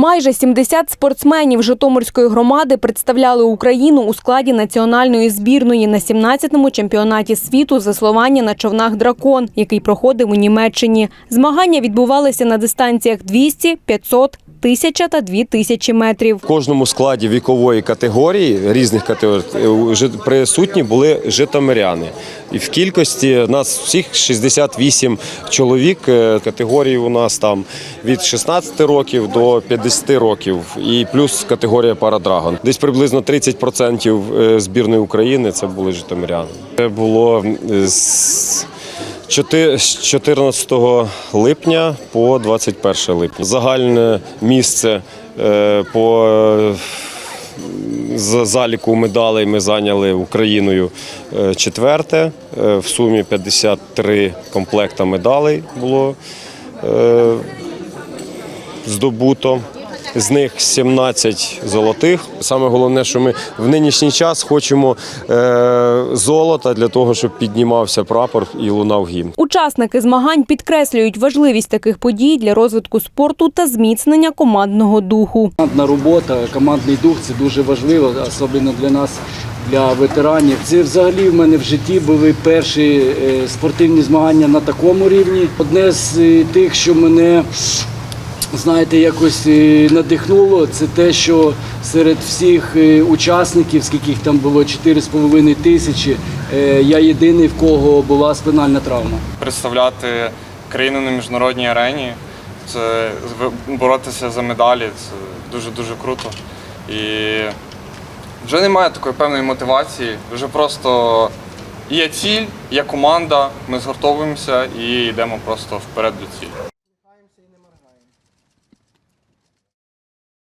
Майже 70 спортсменів Житомирської громади представляли Україну у складі національної збірної на 17-му чемпіонаті світу з веслування на човнах «Дракон», який проходив у Німеччині. Змагання відбувалися на дистанціях 200, 500, 1000 та 2000 метрів. В кожному складі вікової категорії різних категорій е, присутні були житомиряни. І в кількості нас всіх 68 чоловік. Е, Категорії у нас там від 16 років до 50 років, і плюс категорія Парадрагон. Десь приблизно 30% е, збірної України це були житомиряни. Це було з з 14 липня по 21 липня. Загальне місце е, по заліку медалей ми зайняли Україною е, четверте. Е, В сумі 53 комплекта медалей було здобуто. З них 17 золотих. Саме головне, що ми в нинішній час хочемо е, золота для того, щоб піднімався прапор і лунав гімн. Учасники змагань підкреслюють важливість таких подій для розвитку спорту та зміцнення командного духу. Командна робота, командний дух це дуже важливо, особливо для нас, для ветеранів. Це взагалі в мене в житті були перші е, спортивні змагання на такому рівні. Одне з е, тих, що мене знаєте, якось е, надихнуло, це те, що серед всіх е, учасників, скільки їх там було 4,5 тисячі, е, я єдиний, в кого була спинальна травма. представляти країну на міжнародній арені, це боротися за медалі, це дуже-дуже круто. І вже немає такої певної мотивації, вже просто є ціль, є команда, ми згуртовуємося і йдемо просто вперед до цілі.